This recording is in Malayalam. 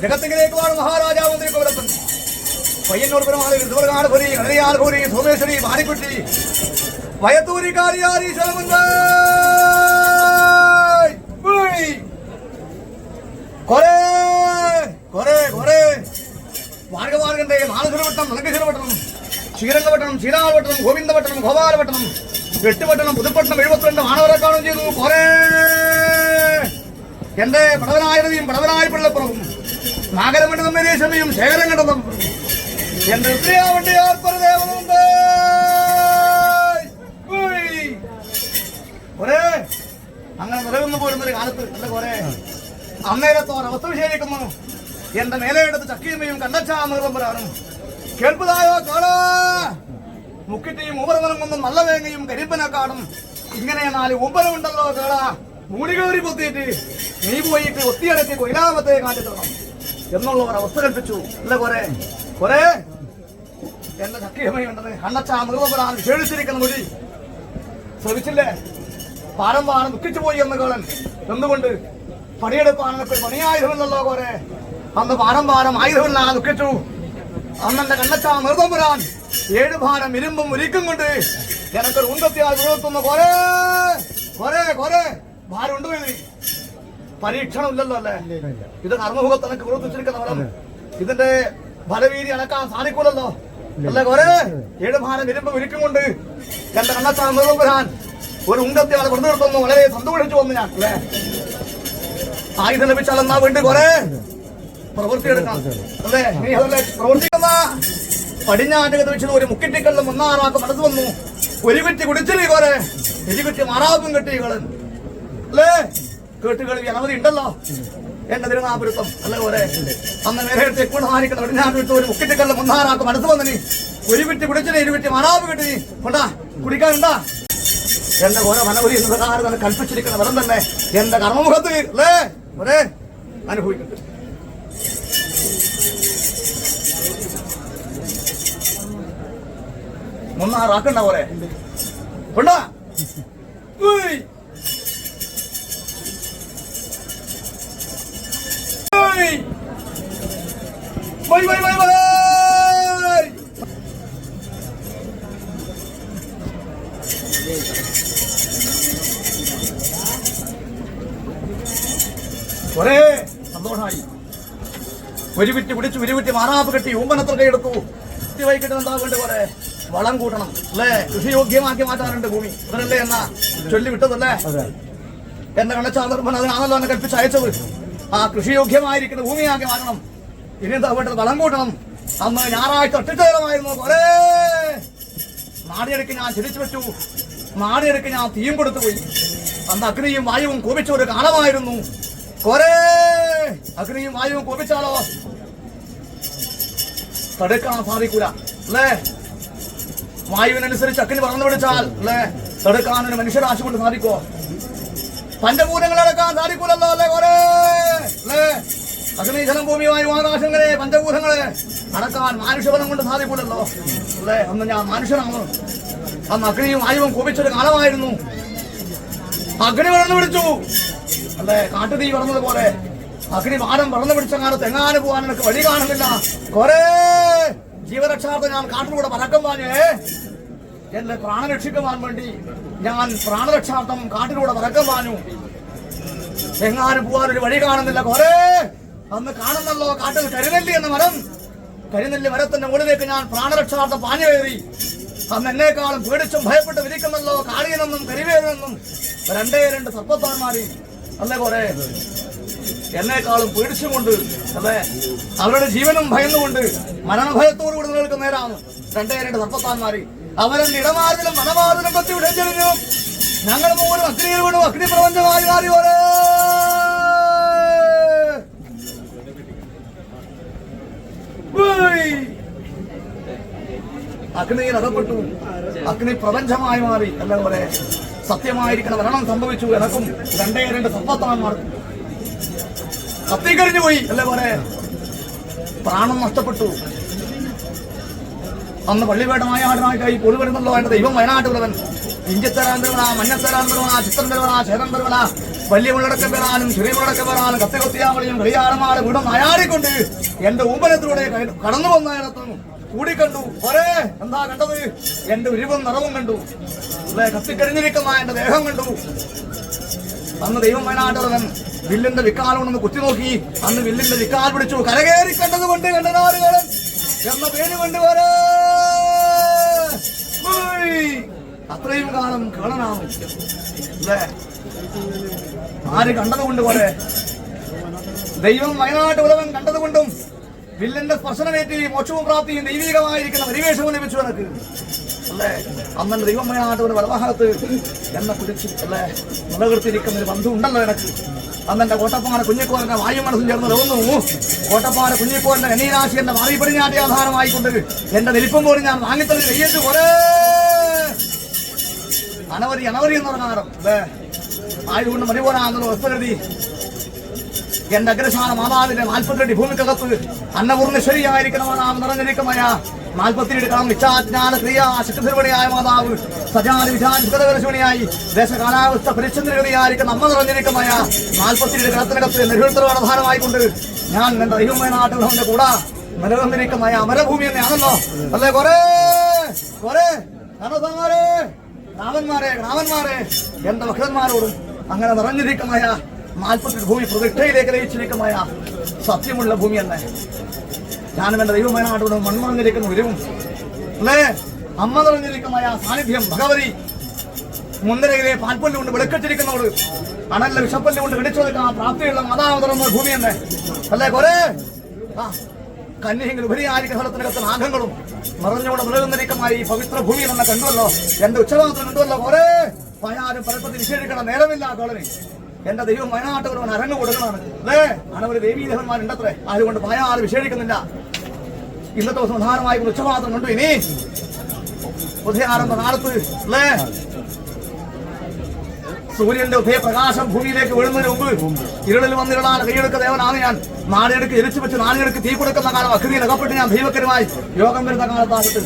ജഗത്തിലേക്ക് വാഴും മഹാരാജാവ് വന്നിരിക്കും പയ്യന്നൂർ പെരുമാളി ഋതുവർഗാനപുരി കളരിയാൽപുരി സോമേശ്വരി മാരിക്കുട്ടി വയത്തൂരി കാരിയാരി കൊറേ കൊറേ കൊറേ മാർഗമാർഗന്റെ മാനസുരവട്ടം മലങ്കശിരവട്ടം ശ്രീരംഗപട്ടണം ശ്രീരാമപട്ടണം ഗോവിന്ദപട്ടണം ഗോപാലപട്ടണം വെട്ടുപട്ടണം പുതുപ്പട്ടണം എഴുപത്തിരണ്ട് മാണവരെ കാണുകയും ചെയ്തു. കൊറേ എന്റെ പടവനായതയും പടവനായ പിള്ളപ്പുറവും നാഗരമണ്ഡ തമ്മിലേശമയും ശേഖരം കണ്ടതും എന്റെ ഉദ്രയാവണ്ടി ആർപ്പരദേവനുണ്ട്. അങ്ങനെ നിലവിന്ന് പോരുന്നൊരു കാലത്ത് അല്ല കൊറേ അന്നേരത്തോ അവസ്ഥ വിശേഷിക്കുന്നു. എന്റെ മേലെടുത്ത് ചക്കിയമ്മയും കണ്ടച്ചാ കണ്ടച്ചാമൃതമ്പരാനും കേൾപ്പതായോ കാളാ. മുക്കിറ്റിയും കൊന്നും നല്ല വേങ്ങയും കരിമ്പനക്കാടും ഇങ്ങനെ നാല് ഉണ്ടല്ലോ കേളാ. മൂടി കയറി പൊത്തിയിട്ട് നീ പോയിട്ട് ഒത്തിയടക്കി കൊയിലാമത്തെ കാട്ടിത്തണം എന്നുള്ളവർ അവസ്ഥ കൽപ്പിച്ചു. അല്ല കൊറേ. കൊറേ. എന്റെ ചക്കിയമ്മയുണ്ടത് കണ്ണച്ചാ മൃഗപുരാൻ ക്ഷേണിച്ചിരിക്കുന്ന മൊഴി ശ്രമിച്ചില്ലേ? പാരം പാരം ദുഃഖിച്ചു പോയി എന്ന് കേളൻ. എന്തുകൊണ്ട്? പണിയെടുപ്പാനൊക്കെ പണിയായുധമില്ലല്ലോ കോരെ അന്ന് പാരം പാരം ആയുധമില്ല ദുഃഖിച്ചു. അന്നെന്റെ കണ്ണച്ചാ മൃതപുരാൻ ഏഴ് ഭാരം ഇരുമ്പും ഒരിക്കും കൊണ്ട് എനക്കൊരു ഉണ്ടത്തിയാൽ വിഴുത്തുന്ന കൊറേ കൊറേ കൊറേ ഭാരം ഉണ്ട് പരീക്ഷണം ഇല്ലല്ലോ അല്ലേ? ഇത് കർമ്മമുഖത്ത് എനിക്ക് വിഴുത്തിച്ചിരിക്കുന്നവരും ഇതിന്റെ ഫലവീതി അനക്കാൻ സാധിക്കൂലല്ലോ. അല്ലേ കൊറേ? ഏഴ് ഭാരം ഇരുമ്പും ഒരിക്കും കൊണ്ട് എന്റെ കണ്ണത്താ മൃതപുരാൻ ഒരു ഉണ്ടത്തെ ആൾ വെറുതെ നിർത്തുന്നു. വളരെ സന്തോഷിച്ചു വന്നു ഞാൻ. അല്ലേ? ആയുധം ലഭിച്ചാൽ എന്നാ വേണ്ടി കൊറേ? പ്രവൃത്തിയെടുക്കണം. അല്ലേ? നീ അതല്ലേ പ്രവർത്തിക്കുന്ന പടിഞ്ഞാറ്റകത്ത് വെച്ചത് ഒരു മുക്കിറ്റിക്കല്ലും ഒന്നാറാക്ക് മനസ്സ് വന്നു. ഒരു കുറ്റി കുടിച്ചില്ലേ കോരെ ഒരു കുറ്റി മാറാവും കെട്ടി കളൻ അല്ലേ? കേട്ടുകളി അനവധി ഉണ്ടല്ലോ. എന്റെ തിരുനാപുരത്വം. അല്ല കോരെ അന്ന് നേരെ തെക്കുണ്ട് മാറിക്കുന്ന പടിഞ്ഞാറ്റത്ത് ഒരു മുക്കിറ്റിക്കല്ലും ഒന്നാറാക്ക് മനസ്സ് വന്നു നീ. ഒരു കുറ്റി കുടിച്ചില്ലേ ഒരു കുറ്റി മാറാവ് കെട്ടി കൊണ്ടാ കുടിക്കാനുണ്ടാ? എന്റെ ഓരോ മനോഹരി എന്ന് കൽപ്പിച്ചിരിക്കുന്ന വരം തന്നെ എന്റെ കർമ്മമുഖത്ത്. അല്ലേ? ഒരേ അനുഭവിക്കട്ടെ. മുന്നാറാക്കണ്ട പോലെ കൊണ്ടാ ഉയ്. ഉയ്. വൈ, വൈ, വൈ, വൈ. ഒരേ സന്തോഷമായി ഒരുമിറ്റ് പിടിച്ചു ഒരുമിറ്റ് മാറാപ്പ് കെട്ടി ഊമ്പനത്ര കൈയെടുത്തു കുത്തി വൈകിട്ട് എന്താ വേണ്ട കുറെ വളം കൂട്ടണം അല്ലേ? കൃഷിയോഗ്യമാക്കി മാറ്റാറുണ്ട് ഭൂമി. അതല്ലേ എന്നാ ചൊല്ലി വിട്ടതല്ലേ എന്റെ കണ്ണച്ചാന്തർമ്മൻ അതിനാണല്ലോ എന്നെ കൽപ്പിച്ച് അയച്ചത്. ആ കൃഷിയോഗ്യമായിരിക്കുന്ന ഭൂമിയാക്കി മാറ്റണം. ഇനി എന്താ വേണ്ടത്? വളം കൂട്ടണം. അന്ന് ഞായറാഴ്ച ഒട്ടിച്ചേരമായിരുന്നു കുറെ നാടിയെടുക്ക് ഞാൻ ചിരിച്ചു വെച്ചു. നാടിയെടുക്ക് ഞാൻ തീയും കൊടുത്തു പോയി. അന്ന് അഗ്നിയും വായുവും കോപിച്ച ഒരു കാലമായിരുന്നു. കൊറേ അഗ്നിയും വായുവും കോപിച്ചാലോ? തടുക്കാൻ സാധിക്കൂല. അല്ലേ? വായുവിനനുസരിച്ച് അഗ്നി പറന്നു വിളിച്ചാൽ അല്ലേ? തടുക്കാൻ ഒരു മനുഷ്യരാശി കൊണ്ട് സാധിക്കോ പഞ്ചഭൂതങ്ങളെ അടക്കാൻ സാധിക്കൂലല്ലോ അല്ലേ അല്ലേ? അഗ്നി ജലം ഭൂമി വായു ആകാശങ്ങളെ പഞ്ചഭൂതങ്ങളെ അടക്കാൻ മനുഷ്യബലം കൊണ്ട് സാധിക്കൂലല്ലോ അല്ലേ? അന്ന് ഞാൻ മനുഷ്യനാണ്. അന്ന് അഗ്നിയും വായുവും കോപിച്ചൊരു കാലമായിരുന്നു. അഗ്നി വളർന്നു പിടിച്ചു. അല്ലേ? കാട്ടുതീ പറഞ്ഞതുപോലെ അഗ്നി വാനം പറന്നു പിടിച്ച കാലത്ത് എങ്ങാനും പോകാൻ എനിക്ക് വഴി കാണുന്നില്ല. കൊറേ ജീവരക്ഷാർത്ഥം ഞാൻ കാട്ടിലൂടെ പറക്കം പാഞ്ഞേ എന്റെ പ്രാണരക്ഷിക്കുവാൻ വേണ്ടി ഞാൻ പ്രാണരക്ഷാർത്ഥം കാട്ടിലൂടെ പറക്കം പാഞ്ഞു എങ്ങാനും പോകാൻ ഒരു വഴി കാണുന്നില്ല. കൊറേ അന്ന് കാണുന്നല്ലോ കാട്ടിൽ കരുനെല്ലി എന്ന മരം. കരുനെല്ലി മരത്തിന്റെ മുകളിലേക്ക് ഞാൻ പ്രാണരക്ഷാർത്ഥം പാഞ്ഞു കയറി. അന്ന് എന്നെക്കാളും പേടിച്ചും ഭയപ്പെട്ട് വിരിക്കുന്നല്ലോ കാളിയനെന്നും കരിവേനെന്നും രണ്ടേ രണ്ട് സർപ്പത്താന്മാരി അല്ലേ കൊറേ? എന്നെക്കാളും പേടിച്ചുകൊണ്ട് അതെ അവരുടെ ജീവനും ഭയന്നുകൊണ്ട് മരണഭയത്തോടു കൂടി നിൽക്കുന്ന നേരാണ്. രണ്ടേ രണ്ട് സർപ്പത്താന്മാരി അവരെന്റെ ഇടമാറിലും മനമാറിലും കൊത്തി വിടഞ്ഞെറിഞ്ഞു ഞങ്ങൾ മൂന്നും അഗ്നിയിൽ വീണു അഗ്നി പ്രപഞ്ചമായി മാറി പോലെ. അഗ്നിയിൽ അകപ്പെട്ടു. അഗ്നി പ്രപഞ്ചമായി മാറി. അല്ല പോലെ സത്യമായിരിക്കണം മരണം സംഭവിച്ചു എനക്കും രണ്ടേ രണ്ട് സമ്പത്താന്മാർ കത്തിക്കരിഞ്ഞു പോയി. അല്ലേ പോലെ പ്രാണം നഷ്ടപ്പെട്ടു. അന്ന് പള്ളിവേടമായ ആടിനായിട്ടായി പൊടി വരുന്നല്ലോ എന്റെ ദൈവം വയനാട്ടുള്ളവൻ ഇഞ്ചിത്തരാൻ തരുവണ മഞ്ഞത്തരാൻ തരുവണ വലിയ ഉള്ളടക്കം പെറാനും ചെറിയ ഉള്ളടക്കം പെറാനും കത്തി കൊത്തിയാമളിയും കളിയാടമാട് വീടും നയാടിക്കൊണ്ട് എന്റെ ഊമ്പലത്തിലൂടെ കടന്നു വന്ന കൂടി കണ്ടു ഒരേ എന്താ കണ്ടത്? എന്റെ ഉരുവും നിറവും കണ്ടു. കത്തിക്കരിഞ്ഞിരിക്കുന്ന എന്റെ ദേഹം കണ്ടു. അന്ന് ദൈവം വയനാട്ടവൻ വില്ലിന്റെ വിക്കാലോണെന്ന് കുത്തിനോക്കി അന്ന് വില്ലിന്റെ വിക്കാൽ പിടിച്ചു. കരകേറി കണ്ടത് കൊണ്ട് കണ്ടനാറുകളൻ എന്ന പേര് കൊണ്ട് അത്രയും കാലം കേളനാവും ആര് കണ്ടതുകൊണ്ട് പോലെ ദൈവം വയനാട്ട് ഉലവൻ കണ്ടതുകൊണ്ടും വില്ലന്റെ സ്പർശനമേറ്റി മോക്ഷവും പ്രാപ്തിയും ദൈവികമായിരിക്കുന്ന പരിവേഷവും ലഭിച്ചു എനിക്ക് അല്ലേ? അന്നെ ദൈവം വയനാട്ട് ഒരു വലഭാഗത്ത് എന്നെ കുറിച്ച് അല്ലേ? നിലനിർത്തിയിരിക്കുന്ന ഒരു ബന്ധു ഉണ്ടല്ലോ എനിക്ക്. അന്നെന്റെ കോട്ടപ്പാറ കുഞ്ഞിക്കോരന്റെ വായു മനസ്സും ചേർന്ന് തോന്നുന്നു കോട്ടപ്പാറ കുഞ്ഞിക്കോരന്റെ കനീരാശി എന്റെ മാറിപ്പടിഞ്ഞാട്ടി ആധാരമായിക്കൊണ്ട് എന്റെ നിൽപ്പം പോലും ഞാൻ വാങ്ങിത്തന്നെ കയ്യേറ്റ് പോലെ. അനവധി അനവധി എന്ന് പറഞ്ഞാലും അല്ലേ? ആയതുകൊണ്ട് മരുപോലാണെന്നുള്ള വസ്തു വസ്തുഗതി എന്റെ അഗ്രശാന മാതാവിന്റെ നാൽപ്പത്തിരണ്ട് ഭൂമിക്കകത്ത് അന്നപൂർണ ശരിയായിരിക്കണമെന്നാണ് നിറഞ്ഞിരിക്കുമായ നാൽപ്പത്തിരണ്ട് കളം നിശ്ചാജ്ഞാന ക്രിയ ശക്തിപടിയായ മാതാവ് സജാതി വിചാരിതരശൂണിയായി ദേശകാലാവസ്ഥ പരിച്ഛന്ദ്രഗതിയായിരിക്കുന്ന അമ്മ നിറഞ്ഞിരിക്കുമായ. നാൽപ്പത്തിരണ്ട് കടത്തിനകത്ത് നെഹ്റുത്തരവാണ് ആധാരമായിക്കൊണ്ട് ഞാൻ എന്റെ ദൈവമായ നാട്ടുകളുടെ കൂടെ നിലനിന്നിരിക്കുന്ന അമരഭൂമി തന്നെയാണല്ലോ അല്ലേ? കൊറേ കൊറേ. അങ്ങനെ നിറഞ്ഞിരിക്കുന്ന നാൽപ്പത്തി ഭൂമി പ്രതിഷ്ഠയിലേക്ക് ലയിച്ചിരിക്കുന്ന സത്യമുള്ള ഭൂമി തന്നെ. ഞാനും എന്റെ ദൈവമായ നാട്ടോടും മൺമറഞ്ഞിരിക്കുന്ന ഉരുവും അല്ലേ? അമ്മ നിറഞ്ഞിരിക്കുന്നമായ സാന്നിധ്യം ഭഗവതി. മുൻനിരയിലെ പാൽപ്പല്ല് കൊണ്ട് വെളുക്കച്ചിരിക്കുന്നവൾ അണല്ല വിഷപ്പല്ല് കൊണ്ട് ഇടിച്ചെടുക്കാൻ പ്രാപ്തിയുള്ള മതാവതറുന്ന തുറന്ന ഭൂമി തന്നെ. അല്ലേ കൊറേ? ആ ഉപരിയായിരിക്കുന്ന സ്ഥലത്തിനകത്ത് നാഗങ്ങളും നിറഞ്ഞുകൊണ്ട് നിലനിന്നിരിക്കുന്ന ഈ പവിത്ര ഭൂമി തന്നെ കണ്ടുവല്ലോ. എന്റെ ഉച്ചഭാഗത്ത് കണ്ടുവല്ലോ കൊറേ? പയാരും പരപ്പത്തിൽ വിശേഷിക്കണം നേരമില്ല കോളനി. എന്റെ ദൈവം വയനാട്ടുകാരോട് അരങ്ങ് കൊടുക്കണമാണ് അല്ലേ? അനവര് ദേവീദേവന്മാരുണ്ടത്രേ. അതുകൊണ്ട് പയാറ് വിശേഷിക്കുന്നില്ല. ഇന്നത്തെ പ്രധാനമായി ഉച്ചവാദം കണ്ടു ഇനി. ഉദയാരംഭ നാളത്ത് അല്ലേ സൂര്യന്റെ ഉദയപ്രകാശം ഭൂമിയിലേക്ക് വീഴുന്നതിന് മുമ്പ് ഇരുളിൽ വന്നിരുളാൻ കൈയെടുക്ക ദേവനാണ് ഞാൻ. നാടിയെടുക്ക് എരിച്ചു വെച്ച് നാടിയെടുക്ക് തീ കൊടുക്കുന്ന കാലം അഗ്നിയിൽ അകപ്പെട്ട് ഞാൻ ദൈവക്കരുമായി യോഗം വരുന്ന കാലത്താകത്ത്